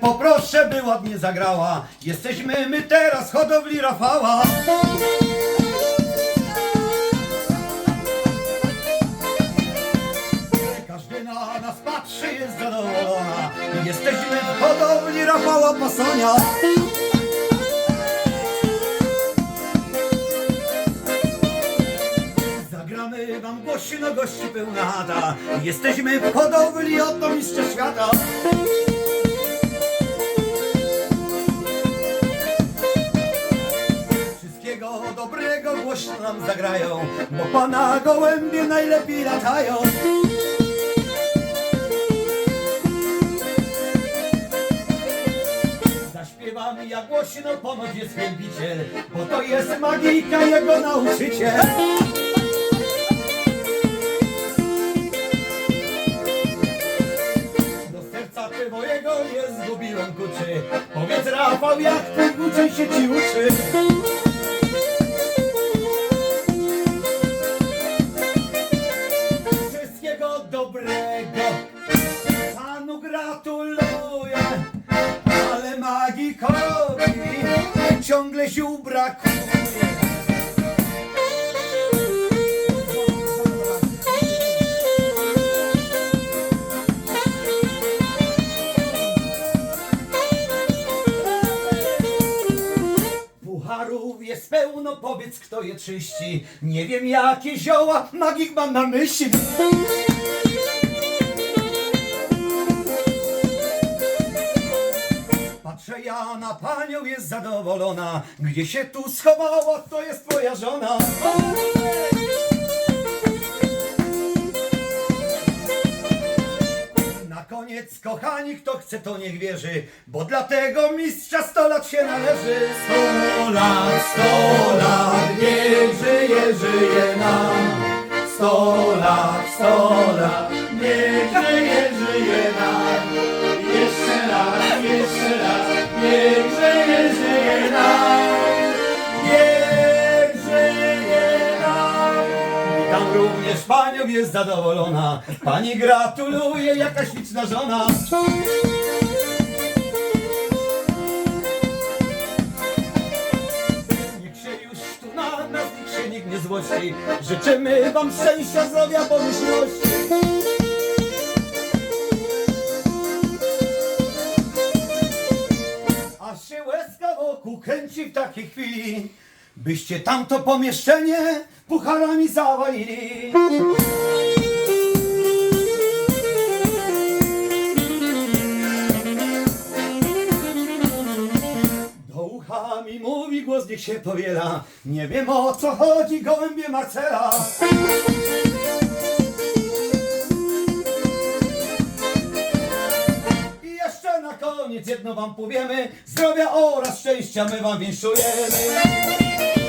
Poproszę, by ładnie zagrała. Jesteśmy my teraz hodowli Rafała. Każdy na nas patrzy, jest zadowolona. Jesteśmy w hodowli Rafała Pasonia. Zagramy wam głośno, gości pełna. Jesteśmy w hodowli oto mistrza świata. Głośno nam zagrają, bo pana gołębie najlepiej latają. Zaśpiewam ja głośno, ponoć jest wielbiciel, bo to jest magika jego nauczyciel. Do serca ty mojego nie zgubiłem kuczy. Powiedz Rafał, jak ten uczeń się ci uczy. Dobrego panu gratuluję, ale magikowi ciągle sił brakuje. Jest pełno, powiedz kto je czyści. Nie wiem jakie zioła magik mam na myśli. Patrzę ja na panią, jest zadowolona. Gdzie się tu schowała, to jest twoja żona. Koniec, kochani, kto chce, to niech wierzy, bo dlatego mistrza sto lat się należy. Sto lat, sto lat, niech żyje, żyje nam. Sto lat, sto lat, niech żyje, żyje nam. Jeszcze raz, jeszcze raz, Witam również panią, jest zadowolona. Pani gratuluje, jaka śliczna żona. Niech się już tu na nas nikt się nikt nie złości. Życzymy wam szczęścia, zdrowia, pomyślności. Aż się łezka wokół kręci w takiej chwili, byście tamto pomieszczenie pucharami zawalili. Do ucha mi mówi głos, niech się powiela. Nie wiem o co chodzi, gołębie Marcela. Koniec jedno wam powiemy. Zdrowia oraz szczęścia my wam winszujemy.